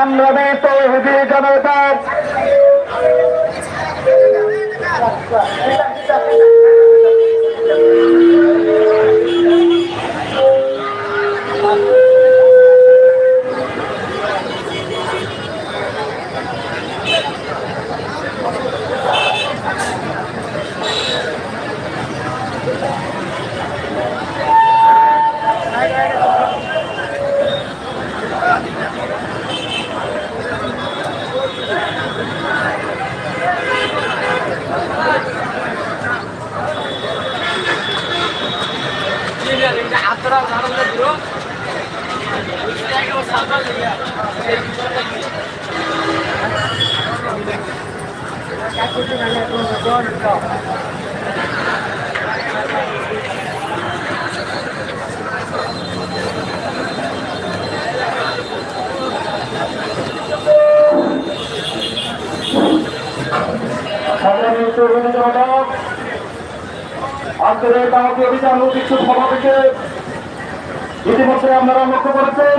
সংগ্রামে তৌহিদি জনতা সংগ্রামী তৌহিদি জনতা আন্তরিক কাউকে অভিযান কিছু সভাপতিকে ইতিমধ্যে আপনারা লক্ষ্য করেছেন।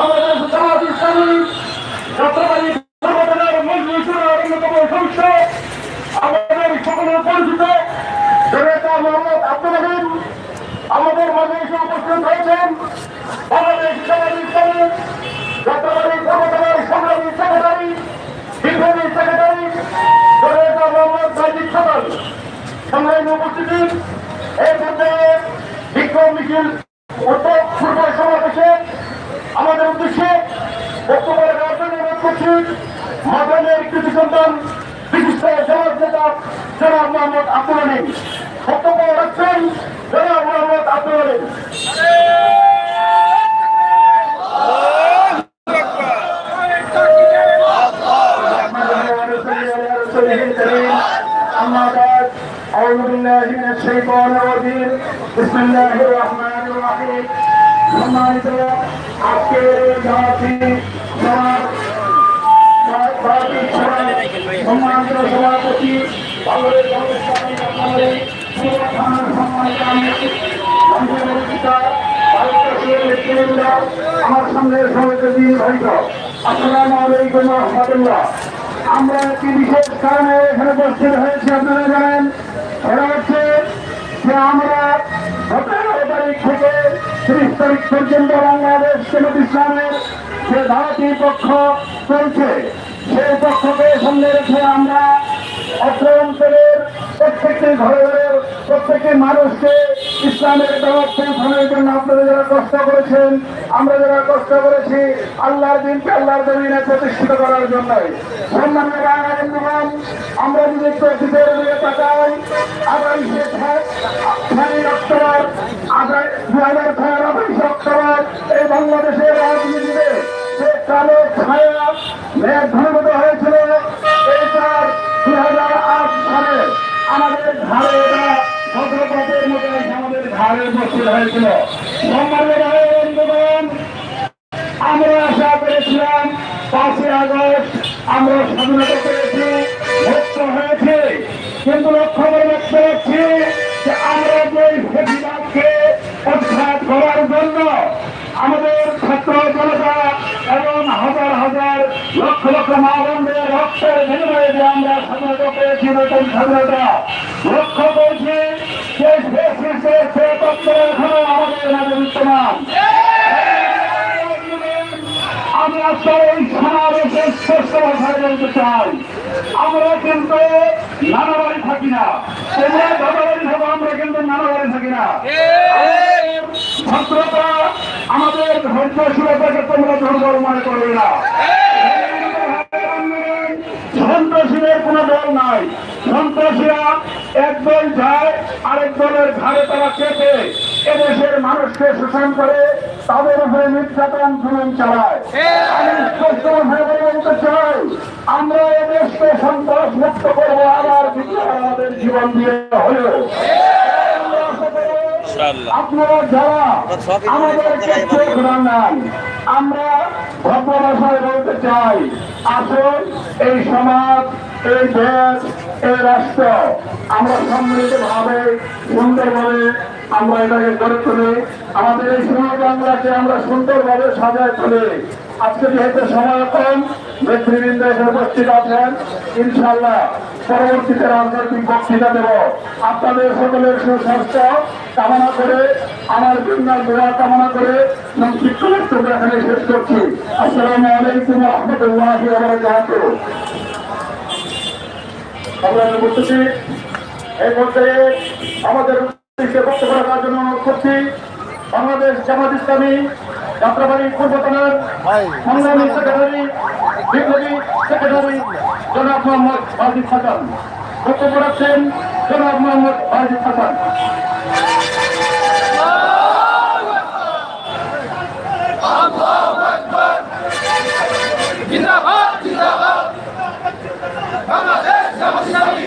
আমাদের জামাত ইসলামী যাত্রাবাড়ি সংগঠনের মন্ত্রিসভার অন্যতম সদস্য আমাদের সকলের পরিচিত জনতা মোহাম্মদ আব্দুল রহিম আমাদের মাঝে এসে উপস্থিত হয়েছেন। বাংলাদেশ জামাত ইসলামী যাত্রাবাড়ি সংগঠনের সংগ্রামী সেক্রেটারি দীর্ঘদিন সেক্রেটারি জনতা মোহাম্মদ সাইদিক সদল সংগ্রামী উপস্থিতি এই পর্যায়ে বিক্ষোভ মিছিল উত্তর আমাদের উদ্দেশ্যে বক্তব্য রাখার জন্য অনুরোধ করছি মাদানের কৃতি সন্তান বিশিষ্ট সমাজ নেতা জনাব মোহাম্মদ আব্দুল আলিম বক্তব্য রাখছেন জনাব মোহাম্মদ আব্দুল আলিম أما بعد أعوذ بالله من الشيطان الرجيم بسم الله الرحمن الرحيم সম্মানিত আজকের এই সমাজ সম্মানিত সভাপতি নেতৃবৃন্দ আমার সামনে সবাইকে দিন আসসালামু আলাইকুম রহমতুল্লাহ আমরা একটি বিশেষ কারণে এখানে উপস্থিত হয়েছি, আপনারা জানেন। সেটা হচ্ছে যে আমরা থেকে ত্রিশ তারিখ পর্যন্ত বাংলাদেশ জামাত ইসলামের যে ভারতীয় পক্ষ চলছে। সেই পক্ষকে সামনে রেখে আমরা অত্র অঞ্চলের প্রত্যেকটি ঘরে ঘরের প্রত্যেকটি মানুষকে ইসলামের দাওয়াত পৌঁছানোর জন্য আপনারা যারা কষ্ট করেছেন, আমরা যারা কষ্ট করেছি, আল্লাহর দিনকে আল্লাহর জমিনে প্রতিষ্ঠিত করার জন্য সম্মানীয় বাঙালি আমরা যদি অতীতের দিকে তাকাই, আগামী অক্টোবর, আগামী দু হাজার ছয়ের আঠাইশ অক্টোবর, এই বাংলাদেশের রাজনীতিতে যে কালো ছায়া মেঘ হয়েছিল, এই তার দুই হাজার আট সালে আমাদের ঘাড়ে এটা ভদ্রপথের মতো আমাদের ঘাড়ে উপস্থিত হয়েছিল। বন্ধুগণ, আমরা আশা করেছিলাম পাঁচই আগস্ট আমরা স্বাধীনতা পেয়েছি, মুক্ত হয়েছে। কিন্তু লক্ষ্য করে দেখতে পাচ্ছি যে আমরা যে ফেসিবাদকে উৎখাত করার জন্য আমাদের ছাত্র জনতা এবং হাজার হাজার লক্ষ লক্ষ মা বন্ধের রক্তের বিনিময়ে যে আমরা স্বাধীনতা পেয়েছি, নতুন স্বাধীনতা লক্ষ্য করছি ফেসিসের সে তত্ত্ব এখনও আমাদের মাঝে বিদ্যমান। আমি আজকে এই চাই, আমরা কিন্তু নানাবাড়ি থাকি না। তোমরা দাদাবাড়ি থাকো, আমরা কিন্তু নানাবাড়ি থাকি না। ভদ্রতা আমাদের ধৈর্যশীলতাকে তোমরা দুর্বল মনে করবে না। সন্ত্রাসীদের কোন দল নাই। সন্ত্রাসীরা একদল যায় আরেক দলের ঘাড়ে তারা চেপে এদেশের মানুষকে শোষণ করে তাদের উপরে নির্যাতন জুলুম চালায়। আমি স্পষ্ট ভাবে বলতে চাই আমরা এদেশকে সন্ত্রাস মুক্ত করব আবার আমাদের জীবন দিয়ে হলেও। আপনারা যারা আমাদেরকে চোখ রান্নান আমরা ভদ্র ভাষায় বলতে চাই আসুন এই সমাজ এই দেশ এই রাষ্ট্র। আমরা সম্মিলিত ভাবে সুন্দরভাবে আমরা এটাকে গড়ে তুলি। আমাদের এই সমাজ বাংলাকে আমরা সুন্দরভাবে সাজায় তুলি। আজকে যেহেতু সময় কম, নেতৃবৃন্দ এসে উপস্থিত আছেন। ইনশাল্লাহ পরবর্তীতে রাজনৈতিক বক্তৃতা দেব। আপনাদের সকলের সুস্বাস্থ্য কামনা করে, আমার কন্যার দোয়া কামনা করে সংক্ষিপ্ত বক্তব্য এখানে শেষ করছি। আসসালামু আলাইকুম রহমতুল্লাহ আমরা উপস্থিতি এই পর্যায়ে আমাদের বক্তব্য রাখার জন্য অনুরোধ করছি, বাংলাদেশ জামাত ইসলামী যাত্রাবাড়ি পূর্বতনের সংগ্রামী সেক্রেটারি, বিপ্লবী সেক্রেটারি জনাব মোহাম্মদ বাজিদ হাসান। বক্তব্য রাখছেন জনাব মোহাম্মদ বাজিদ হাসান। জিন্দাবাদ জিন্দাবাদ বাংলাদেশ জামাত ইসলামী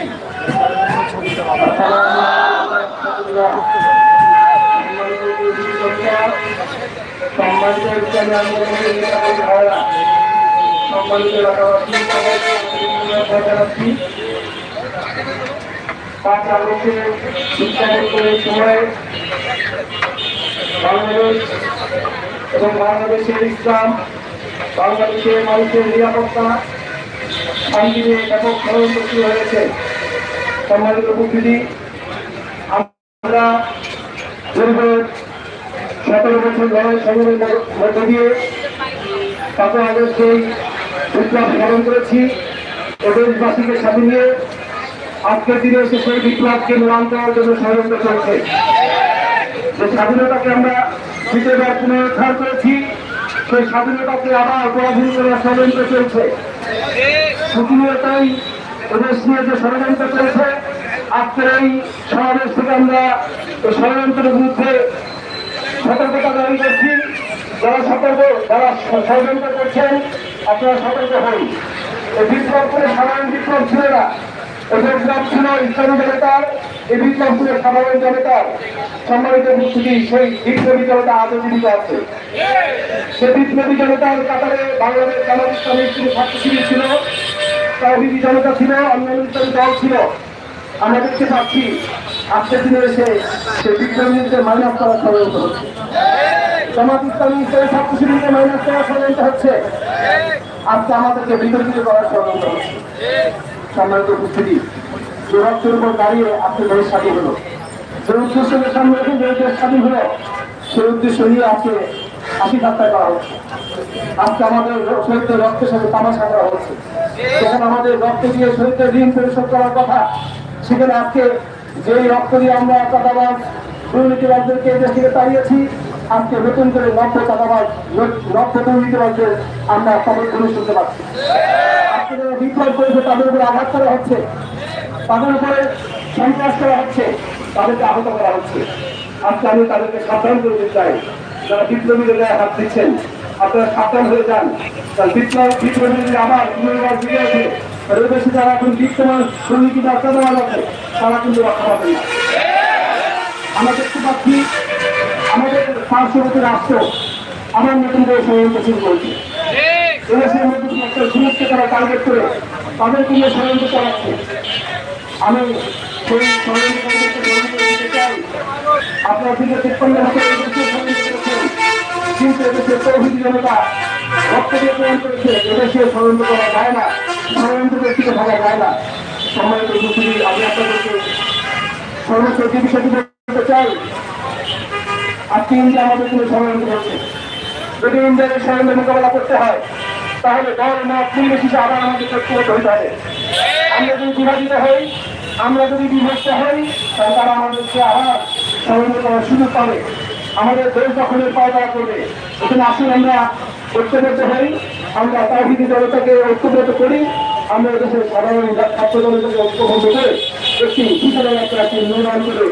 সম্মানিত ইসলামী আন্দোলনের নেতাকর্মী ভাইরা, সম্মানিত এলাকাবাসী, সবাইকে ধন্যবাদ জানাচ্ছি। পাঁচ আগস্টে শিক্ষামূলক এই সময়ে বাংলাদেশ এবং বাংলাদেশের ইসলাম বাংলাদেশের মানুষের নিরাপত্তা শান্তি নিয়ে ব্যাপক শুরু হয়েছে সম্মানিত উপস্থিতি আমরা দীর্ঘ সতেরো বছর লড়াই সংগ্রামের মধ্য দিয়ে পাঁচই আগস্ট এই বিপ্লব স্মরণ করেছি। ও দেশবাসীকে সাথে নিয়ে আজকের দিনে এসে সেই বিপ্লবকে ম্লান করার জন্য ষড়যন্ত্র চলছে যে স্বাধীনতাকে আমরা দ্বিতীয়বার পুনরুদ্ধার করেছি, সেই স্বাধীনতাকে আবার পরাধীন করার ষড়যন্ত্র চলছে প্রতিনিয়তই এদেশ নিয়ে যে ষড়যন্ত্র চলছে আজকের এই সমাবেশ থেকে আমরা ষড়যন্ত্রের বিরুদ্ধে সতর্কতা জারি করছি। যারা সতর্ক যারা ষড়যন্ত্র করছেন। আপনারা সতর্ক হন। এই বিপ্লব সাধারণ বিপ্লব ছিল না। এই বিপ্লব ছিল ইসলামী জনতার। এই বিপ্লব ছিল সাধারণ সম্মানিত সেই বিপ্লবী জনতা আজও জীবিত আছে। সে বিপ্লবী জনতার কাতারে বাংলাদেশ জামাত শিবির ছিল। তাওহিদি জনতা ছিল, অন্যান্য ইসলামী দল ছিল। আমরা দেখতে পাচ্ছি, আজকের দিনে এসে সে বিপ্লবীদের মাইনাস করা ষড়যন্ত্র হচ্ছে জামাত ইসলামী ইসলামী ছাত্র শিবিরকে মাইনাস করা ষড়যন্ত্র হচ্ছে আজকে আমাদেরকে বিতর্কিত করার ষড়যন্ত্র হচ্ছে সম্মানিত উপস্থিতি রক্তের উপর দাঁড়িয়ে আজকে দেশ স্বাধীন হলো। যে উদ্দেশ্যকে সামনে রেখে যে দেশ স্বাধীন হলো, সেই উদ্দেশ্য নিয়ে আজকে হাসি ঠাট্টা করা হচ্ছে। আজকে আমাদের শহীদদের রক্তের সাথে তামাশা করা হচ্ছে। যখন আমাদের রক্ত দিয়ে শহীদদের ঋণ পরিশোধ করার কথা সেখানে আজকে যে রক্ত দিয়ে আমরা চাঁদাবাজ দুর্নীতিবাজদেরকে এদেশ থেকে তাড়িয়েছি, আজকে নতুন করে নব্য চাঁদাবাজ নব্য দুর্নীতিবাজদের আমরা খবর করে শুনতে পাচ্ছি বিপ্লব তাদের আঘাত করা হচ্ছে। তাদের উপরে করা হচ্ছে। তাদেরকে করা হচ্ছে। আজকে আমি তাদেরকে চাই। বিপ্লবীদের গায়ে দিচ্ছেন, আপনারা সাবধান হয়ে যান। বিপ্লব বিপ্লবীদের আবার তাদের দেশে যারা এখন বিদ্যমান দুর্নীতি বা চাঁদাবাজ আছে তারা কিন্তু রক্ষা পাবে না। আমরা দেখতে পাচ্ছি আমাদের পার্শ্ববর্তী রাষ্ট্র আমার নতুন করে ষড়যন্ত্র শুরু করেছে। এদেশের মধ্যে একটা সুরক্ষা তারা টার্গেট করে তাদেরকে নিয়ে ষড়যন্ত্র চালাচ্ছে। আমি চাই আপনারা দিকে তিপ্পান্ন কিন্তু এদেশের তৌহিদি জনতা রক্ত দিয়ে প্রমাণ করেছে, এদেশে ষড়যন্ত্র করা যায় না। ষড়যন্ত্র ব্যক্তিকে ভাবা যায় না সম্মানিত উপস্থিতি আমি আপনাদেরকে সর্বোচ্চ যে বিষয়টি বলতে চাই আজকে ইন্ডিয়া আমাদের কোনো মোকাবেলা করতে হয় তাহলে দল মত নির্বিশেষে আবার আমাদের ঐক্যবদ্ধ হতে হবে আমরা যদি বিভাজিত হই আমরা যদি বিভক্ত হই তাহলে তারা আমাদেরকে আবার ষড়যন্ত্র করার সুযোগ পাবে আমাদের দেশ দখলের পায় তারা করবে। এখানে আসুন আমরা ঐক্যবদ্ধ হই আমরা তাহিদি জনতাকে ঐক্যবদ্ধ করি আমরা দেশের সাধারণ ছাত্র জনতাকে ঐক্যবদ্ধ করে একটি একটা একটি নির্মাণ করে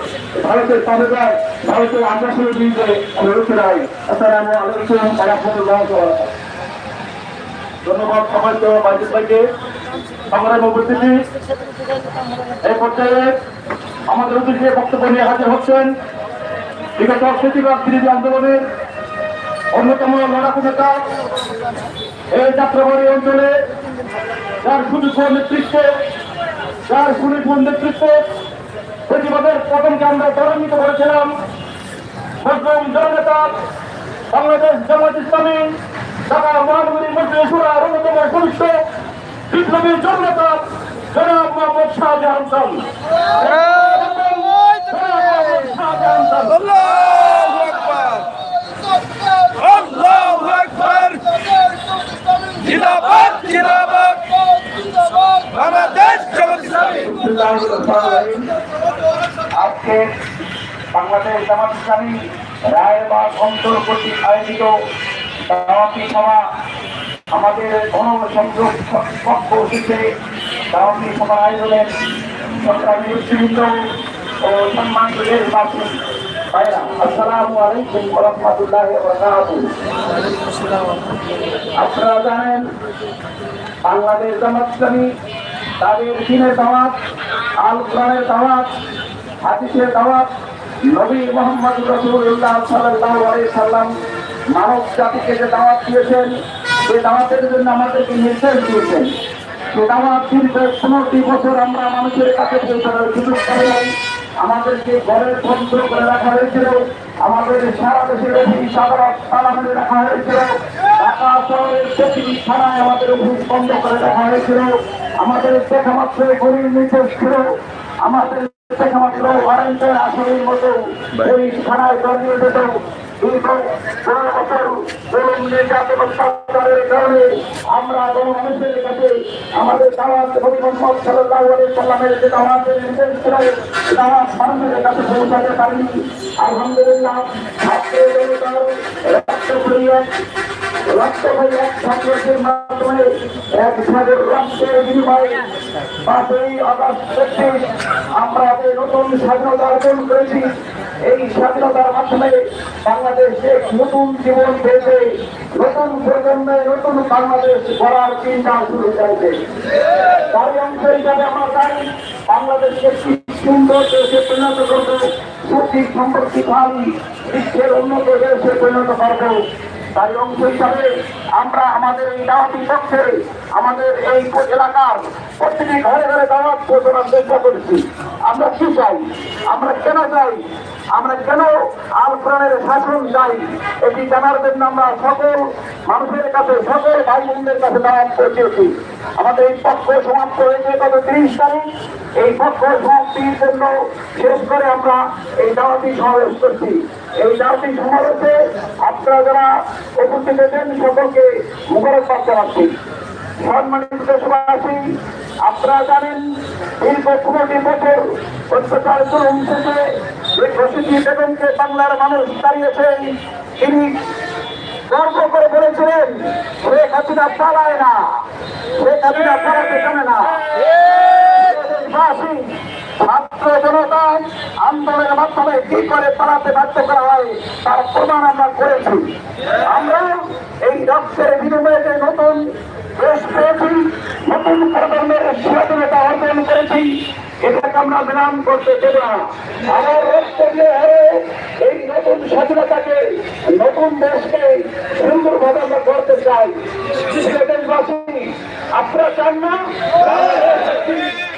ভারতের তাবেদার, ভারতের আগ্রাসনের বিরুদ্ধে আমরা রুখে দাঁড়াই আসসালামু আলাইকুম রহমতুল্লাহ ধন্যবাদ সবাই তো বাইজিৎ আমাদের উদ্দেশ্যে বক্তব্য নিয়ে হাজির হচ্ছেন বিগত প্রতিবাদ বিরোধী আন্দোলনের অন্যতম লড়াকু নেতা এই যাত্রাবাড়ি অঞ্চলে যার সুদীর্ঘ নেতৃত্বে যার সুদীর্ঘ নেতৃত্বে প্রতিবাদের প্রথমকে আমরা ত্বরান্বিত করেছিলাম। মুসলিম জননেতা বাংলাদেশ জামাত ইসলামী ঢাকা মহানগরী মন্ত্রী সুরার অন্যতম সদস্য বিপ্লবী জননেতা জনাব মোহাম্মদ শাহজাহান খান। আজকে বাংলাদেশ জামাত ইসলামী রায়বাগ অঞ্চল কর্তৃক আয়োজিত দাওয়াতি সভা আমাদের গণসংযোগ পক্ষ থেকে দাওয়াতি সভা আয়োজনের সংগ্রামী নেতৃবৃন্দ ও সম্মানিত দেশবাসী আপনারা জানেন, বাংলাদেশ জামাত ইসলামী তাদের দিনের দাওয়াত, আল কোরআনের দাওয়াত, হাদিসের দাওয়াত, নবী মোহাম্মদ রসুল্লাহ সাল্লাম মানব জাতিকে যে দাওয়াত দিয়েছেন, সেই দাওয়াতের জন্য আমাদেরকে নির্দেশ দিয়েছেন। সে দাওয়াত দীর্ঘ পনেরোটি বছর আমরা মানুষের কাছে পৌঁছানোর সুযোগ করে আমাদেরকে ঘরের বন্ধ করে রাখা হয়েছিল। আমাদের সারা দেশের তালা মেরে রাখা হয়েছিল। ঢাকা শহরের প্রতি থানায় আমাদের বন্ধ করে রাখা হয়েছিল। আমাদের দেখা মাত্র গরিব নির্দেশ ছিল আমাদের দেখা মাত্র ওয়ারেন্টের আসলের মতো ওই থানায় দাঁড়িয়ে যেত দীর্ঘ ষোলো বছর জুলুম নির্যাতন অত্যাচারের কারণে আমরা গণমানুষের কাছে আমাদের দাওয়াত নবী মোহাম্মদ সাল্লাল্লাহু আলাইহি সাল্লামের যে দাওয়াতের নির্দেশ ছিল দাওয়াত মানুষের কাছে পৌঁছাতে পারিনি আলহামদুলিল্লাহ আজকে জনতার যে নতুন স্বাধীনতা অর্জন করেছি এই স্বাধীনতার মাধ্যমে বাংলাদেশে নতুন জীবন পেয়েছে, নতুন প্রজন্মে নতুন বাংলাদেশ গড়ার চিন্তা শুরু করেছে। তারই অংশ হিসাবে আমরা চাই বাংলাদেশকে একটি সুন্দর দেশে পরিণত করব সুখী সম্পর্কিশালী বিশ্বের উন্নত দেশে পরিণত করব। তাই অংশ হিসাবে আমরা আমাদের এই দাওয়াতি পক্ষে আমাদের এই এলাকার প্রতিটি ঘরে ঘরে দাওয়াত পৌঁছানোর চেষ্টা করেছি আমরা কি চাই? আমরা কেন চাই? আমরা কেন আল কোরআনের শাসন চাই? এটি জানার জন্য আমরা সকল মানুষের কাছে, সকল ভাই বোনদের কাছে দাওয়াত পৌঁছেছি। আমাদের এই পক্ষ সমাপ্ত হয়েছে গত তিরিশ তারিখ। এই পক্ষ সমাপ্তির জন্য শেষ করে আমরা এই দাওয়াতি সমাবেশ করছি। এই দাওয়াতি সমাবেশে আপনারা যারা উপস্থিত হয়েছেন সকলকে মুবারকবাদ জানাচ্ছি। সম্মানিত দেশবাসী আপনারা জানেন দীর্ঘ পনেরোটি বছর অত্যাচার জুলুম থেকে যে ঘোষিত বেগমকে বাংলার মানুষ দাঁড়িয়েছেন। তিনি গর্ব করে বলেছিলেন, শেখ হাসিনা পালায় না, শেখ হাসিনা পালাতে জানে না। ছাত্র জনতা আন্দোলনের মাধ্যমে কি করে পালাতে বাধ্য করা হয়, তার প্রমাণ আমরা করেছি। আমরা এই রক্তের বিনিময়ে নতুন পেয়েছি নতুন প্রজন্মের স্বাধীনতা অর্জন করেছি এটাকে আমরা বিরাম করতে দেব না আমার রক্ত দিয়ে এই নতুন স্বাধীনতাকে নতুন দেশকে সুন্দরভাবে আমরা করতে চাই দেশবাসী আপনারা চান না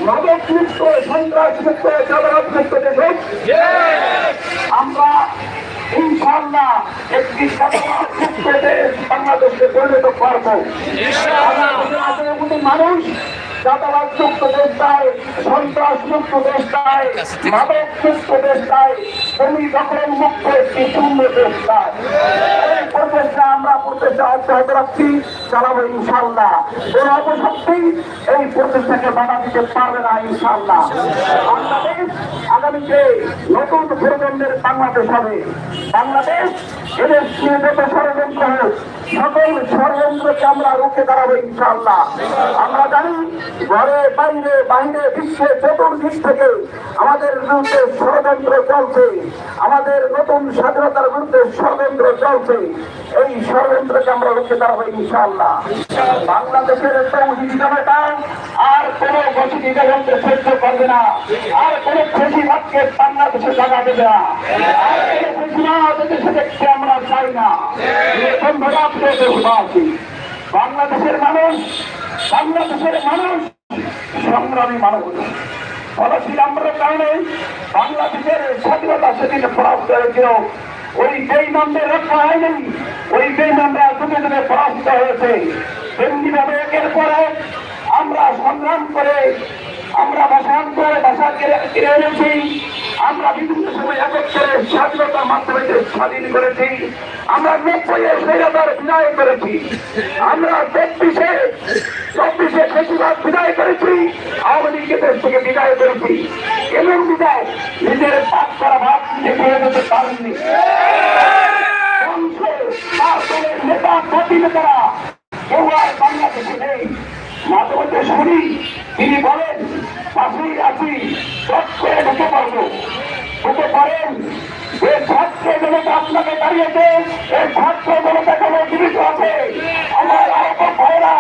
মাদক মুক্ত সন্ত্রাস মুক্ত চাঁদাবাদ মুক্ত দেশ আমরা ইনশাল্লাহ একটি মানুষ চাঁদাবাদ মুক্ত দেশ চায় সন্ত্রাস মুক্ত দেশ চায় মাদক মুক্ত দেশ চায় ভূমি দখল মুক্ত একটি শূন্য দেশ চায় প্রচেষ্টা আমরা প্রচেষ্টা অব্যাহত রাখছি চালাবো ইনশাল্লাহ কোন অপশক্তি এই প্রচেষ্টাকে বাধা দিতে পারবে না ইনশাল্লাহ বাংলাদেশ আগামীতে নতুন প্রজন্মের বাংলাদেশ হবে। বাংলাদেশ নিয়ে যত ষড়যন্ত্র হোক, সকল ষড়যন্ত্রকে আমরা রুখে দাঁড়াবো ইনশাল্লাহ আমরা জানি ঘরে, বাইরে বাইরে, বিশ্বে চতুর্দিক থেকে আমাদের বিরুদ্ধে ষড়যন্ত্র চলছে। আমাদের নতুন স্বাধীনতার বিরুদ্ধে ষড়যন্ত্র চলছে। এই ষড়যন্ত্রকে আমরা রুখে দাঁড়াবো ইনশাল্লাহ বাংলাদেশের তৌহিদি আর কোনো গতিকে জগতে সহ্য করবে না। আর কোনো খুশি ভাবকে বাংলাদেশে জায়গা দেবে না। আর কোনো দেখতে আমরা চাই না। বাংলাদেশের মানুষ বাংলাদেশের মানুষ সংগ্রামী মানুষ। ফলশীল আমরা কারণে বাংলাদেশের স্বাধীনতা সেদিন পরাস্ত হয়েছিল। ওই বেইমানদের রক্ষা হয়নি। ওই বেইমানরা যুগে যুগে পরাস্ত হয়েছে। তেমনিভাবে একের পর আমরা সংগ্রাম করে আমরা ভাষান করে ভাষা কেড়ে কেড়ে এনেছি। আমরা বিভিন্ন সময় এক এক করে স্বাধীনতার মাধ্যমে স্বাধীন করেছি। আমরা নব্বই স্বৈরাচার বিদায় করেছি। আমরা তেত্রিশে চব্বিশে বেশিরভাগ বিদায় করেছি। আওয়ামী লীগকে দেশ থেকে বিদায় করেছি। এবং বিদায় নিজের পাপ করা ভাব নিজে করে যেতে পারেননি নেতা প্রতিনেতারা কেউ আর বাংলাদেশে নেই। মাঝে মধ্যে শুনি, তিনি বলেন আপনি আপনি চট করে ঢুকে পারব ঢুকে পারেন যে ছাত্র জনতা আপনাকে দাঁড়িয়েছে এই ছাত্র জনতা এখনও জীবিত আছে। আমার আরও ভাইরা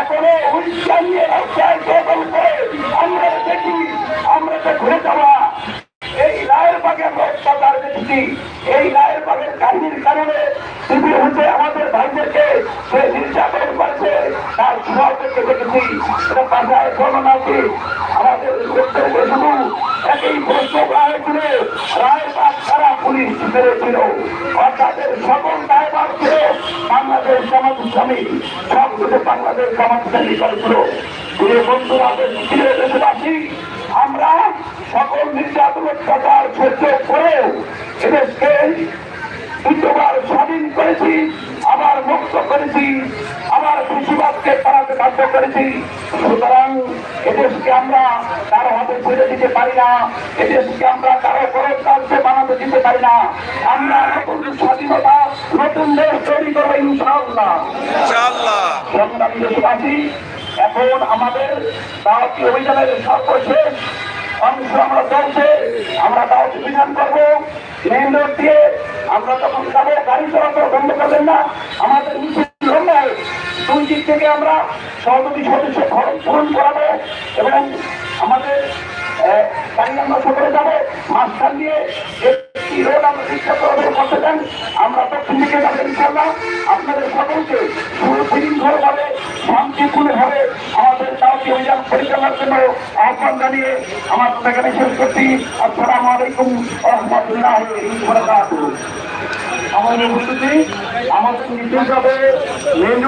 এখনও উইস্কার নিয়ে রাস্তায় দখল করে আমরা দেখি আমরা তো ঘুরে যাওয়া এই রায়ের বাগে আমরা অত্যাচার দেখেছি এই রায়ের বাগের কাহিনীর কারণে তুমি হচ্ছে আমাদের ভাইদেরকে সে নির্যাতন করেছে তার সভাপতিকে দেখেছি এটা বাসায় বর্ণনা আছে আমাদের বক্তব্য শুধু একই প্রশ্ন রায় ছিল রায়ের বাগ সারা পুলিশ মেরেছিল অর্থাৎ সকল ছিল বাংলাদেশ সমাজ ইসলামী, সব কিছু বাংলাদেশ সমাজ ইসলামী করেছিল প্রিয় সকল নির্যাতন, অত্যাচার সহ্য করেও এদেশকে দ্বিতীয়বার স্বাধীন করেছি, আবার মুক্ত করেছি, আবার কৃষিবাদকে পালাতে বাধ্য করেছি। সুতরাং এদেশকে আমরা কারও হাতে ছেড়ে দিতে পারি না, এদেশকে আমরা কারও খরচ কাজকে বানাতে দিতে পারি না। আমরা স্বাধীনতা নতুন দেশ তৈরি করব ইনশাআল্লাহ। সংগ্রামী দেশবাসী এখন আমাদের দাওয়াতি অভিযানের সর্বশেষ অংশ আমরা চলছে। আমরা দাওয়াত অভিযান করব মেন রোড দিয়ে আমরা যখন যাব গাড়ি চলাচল বন্ধ করবেন না। আমাদের মিছিল দুই দিক থেকে আমরা সভাপতি সদস্য খরচ পূরণ করাবো এবং আমাদের গাড়ি আমরা সকলে যাব। মাঝখান দিয়ে একটি রোড আমরা শিক্ষা প্রদান করতে চান, আমরা দক্ষিণ আমাদের দাওয়াতি অভিযান আমার এখানে শেষ করছি। আসসালামু আলাইকুম রহমতুল্লাহ আমাদের উপস্থিতি আমাদের হবে মেন